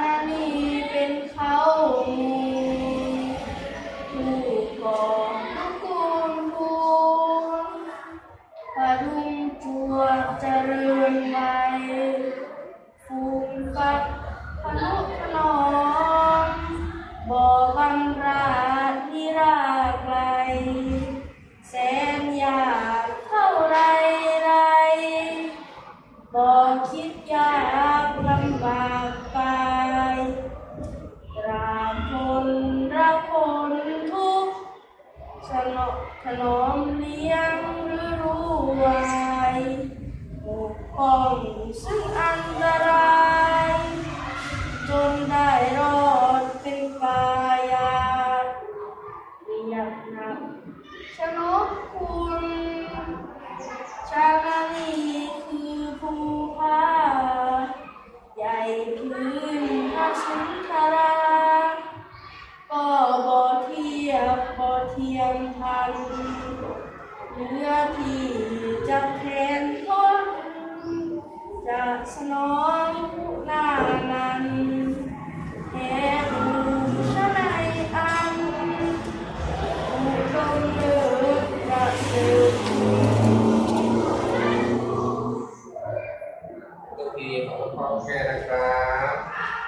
ช คิดยากลำบากไปตราคนรักคนทุกข์สนอถนอมเลี้ยงหรือรู้ไว้ปกป้องซึ่งอันตราย จนได้รอดเป็นกายาเรียกนัก เทียมพันเนื้อที่จะแทนต้นจะสนองหน้านันแหกมือชนในอันถูกต้องเลือกจะสืบทุกทีขอบคุณพ่อแม่นะครับ